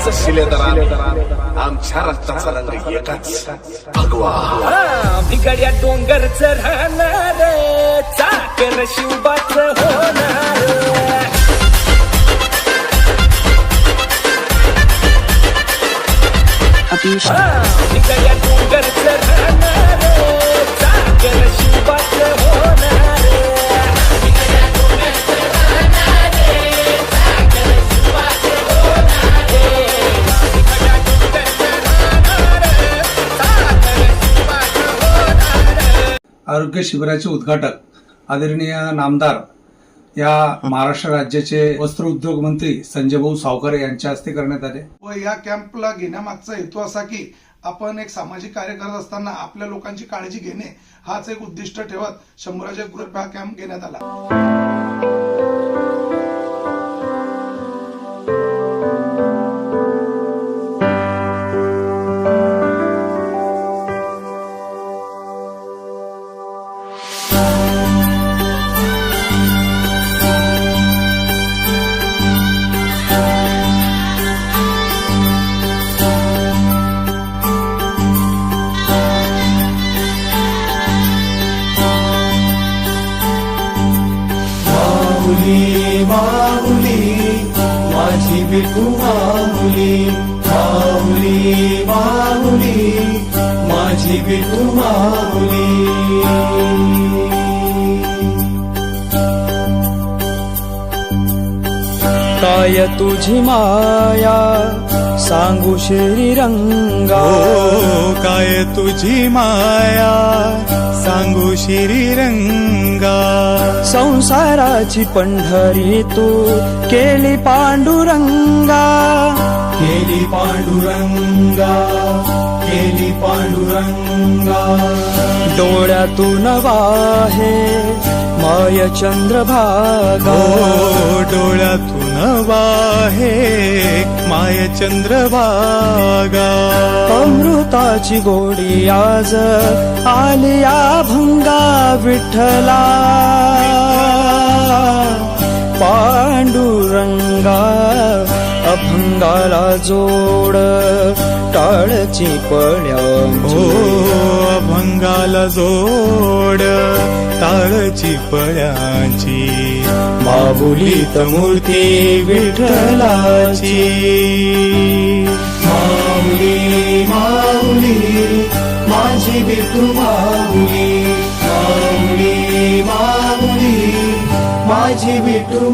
उंच शिलेदरात आमच्या रक्ताचा रंग एकच. भगवा. भिगड्या डोंगरच राहणार चाकर शिवबाच होणार भिगड्या आरोग्य शिबिराचे उद्घाटक आदरणीय नामदार या महाराष्ट्र राज्याचे वस्त्र उद्योग मंत्री संजय भाऊ सावकारे यांच्या हस्ते करण्यात आले. व या कॅम्पला घेण्यामागचा हेतू असा की आपण एक सामाजिक कार्य करत असताना आपल्या लोकांची काळजी घेणे हाच एक उद्दिष्ट ठेवत शंभराच्या ग्रुप हा कॅम्प घेण्यात आला. माऊली माऊली माझी विठू माऊली माऊली माऊली माझी विठू माऊली. काय तुझी माया सांगू श्रीरंगा हो काय तुझी माया सांगू श्रीरंगा संसाराची पंढरी तू केली पांडुरंगा. केली पांडुरंगा केली पांडुरंगा. डोळ्यातून वाहे माय चंद्रभागा डोळ्यातून वाहे माय चंद्रभागा अमृताची गोडी आज आलिया भंगा विठ्ठला पांडुरंगा अभंगाला जोड टाळची हो पड्या अभंगाला जोड ताळची पळ्याची. माऊलीत मूर्ती विठ्ठलाची. माऊली माऊली माझी माऊली माऊली माझी विठू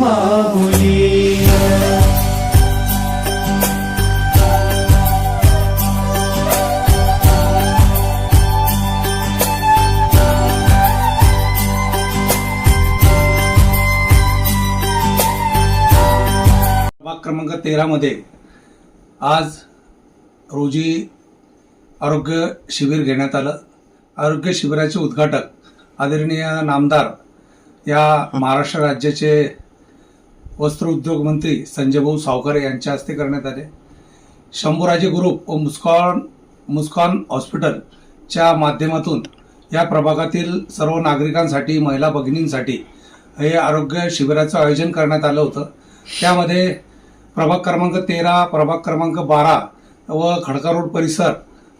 क्रमांक तेरामध्ये आज रोजी आरोग्य शिबिर घेण्यात आलं. आरोग्य शिबिराचे उद्घाटक आदरणीय नामदार या महाराष्ट्र राज्याचे वस्त्र उद्योग मंत्री संजय भाऊ सावकारे यांच्या हस्ते करण्यात आले. शंभूराजे ग्रुप व मुस्कॉन मुस्कॉन हॉस्पिटलच्या माध्यमातून या प्रभागातील सर्व नागरिकांसाठी महिला भगिनींसाठी हे आरोग्य शिबिराचं आयोजन करण्यात आलं होतं. त्यामध्ये प्रभाग क्रमांक तेरा प्रभाग क्रमांक बारा व खडका रोड परिसर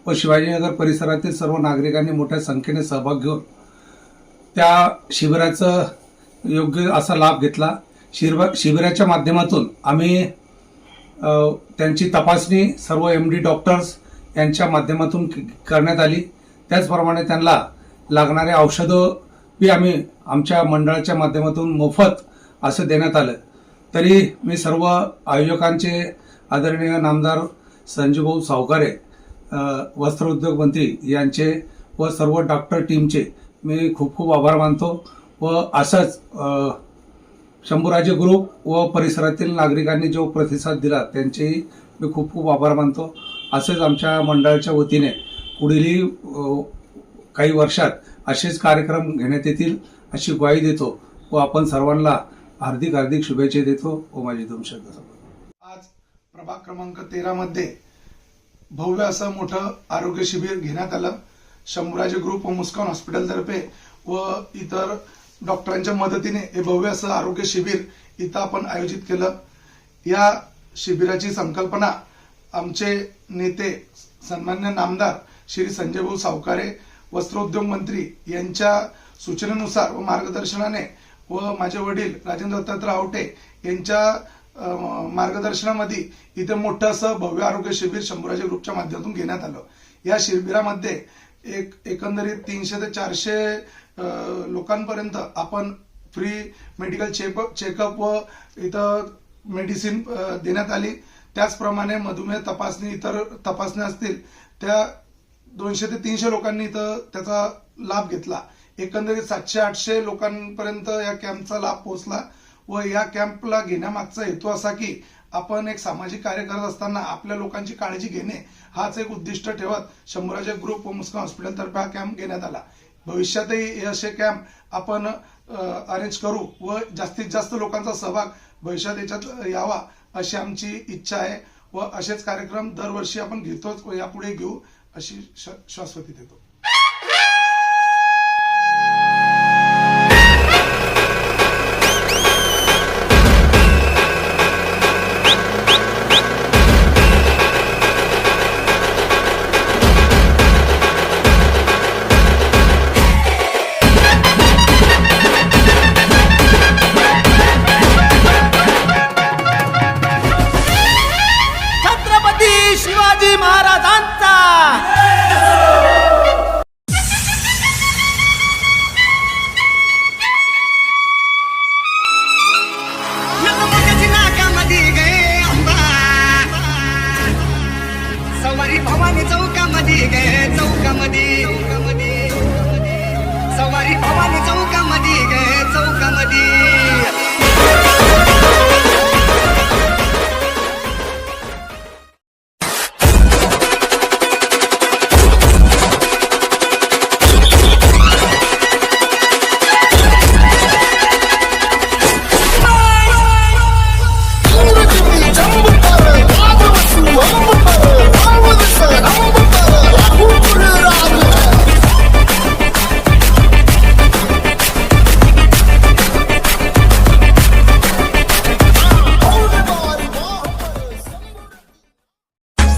व शिवाजीनगर परिसरातील सर्व नागरिकांनी मोठ्या संख्येने सहभाग घेऊन त्या शिबिराचं योग्य असा लाभ घेतला. शिरबा शिबिराच्या माध्यमातून आम्ही त्यांची तपासणी सर्व एम डी डॉक्टर्स यांच्या माध्यमातून करण्यात आली. त्याचप्रमाणे त्यांना लागणारे औषधं बी आम्ही आमच्या मंडळाच्या माध्यमातून मोफत असं देण्यात आलं. तरी मी सर्व आयोजकांचे आदरणीय नामदार संजीवभाऊ सावकारे वस्त्रोद्योग वस्त्र मंत्री यांचे व सर्व डॉक्टर टीमचे मी खूप खूप आभार मानतो व असंच शंभूराजे ग्रुप व परिसरातील नागरिकांनी जो प्रतिसाद दिला त्यांचेही मी खूप खूप आभार मानतो. असेच आमच्या मंडळाच्या वतीने पुढीलही काही वर्षात असेच कार्यक्रम घेण्यात येतील अशी ग्वाही देतो व आपण सर्वांना हार्दिक हार्दिक शुभेच्छा देतो व माझी दोन शब्द आज प्रभाग क्रमांक तेरा मध्ये भव्य असं मोठं आरोग्य शिबिर घेण्यात आलं. शंभूराजे ग्रुप व मुस्कान हॉस्पिटलतर्फे व इतर डॉक्टरांच्या मदतीने हे भव्य असं आरोग्य शिबिर इथं आपण आयोजित केलं. या शिबिराची संकल्पना आमचे नेते सन्मान्य नामदार श्री संजय भाऊ सावकारे वस्त्रोद्योग मंत्री यांच्या सूचनेनुसार व मार्गदर्शनाने व माझे वडील राजेंद्र दत्तात्रय आवटे यांच्या मार्गदर्शनामध्ये इथे मोठं असं भव्य आरोग्य शिबिर शंभूराजे ग्रुपच्या माध्यमातून घेण्यात आलं. या शिबिरामध्ये एक एकंदरीत तीनशे ते चारशे लोकांपर्यंत आपण फ्री मेडिकल चेकअप चेकअप व इथं मेडिसिन देण्यात आली. त्याचप्रमाणे मधुमेह तपासणी इतर तपासण्या असतील त्या दोनशे ते तीनशे लोकांनी इथं त्याचा लाभ घेतला. एकंदरीत सातशे आठशे लोकांपर्यंत या कॅम्पचा लाभ पोहोचला व या कॅम्पला घेण्यामागचा हेतू असा की आपण एक सामाजिक कार्य करत असताना आपल्या लोकांची काळजी घेणे हाच एक उद्दिष्ट ठेवत शंभराजे ग्रुप व मुस्कान हॉस्पिटलतर्फे हा कॅम्प घेण्यात आला. भविष्यातही हे असे कॅम्प आपण अरेंज करू व जास्तीत जास्त लोकांचा सहभाग भविष्यात याच्यात यावा अशी आमची इच्छा आहे व असेच कार्यक्रम दरवर्षी आपण घेतोच व यापुढे घेऊ अशी श- शाश्वती देतो.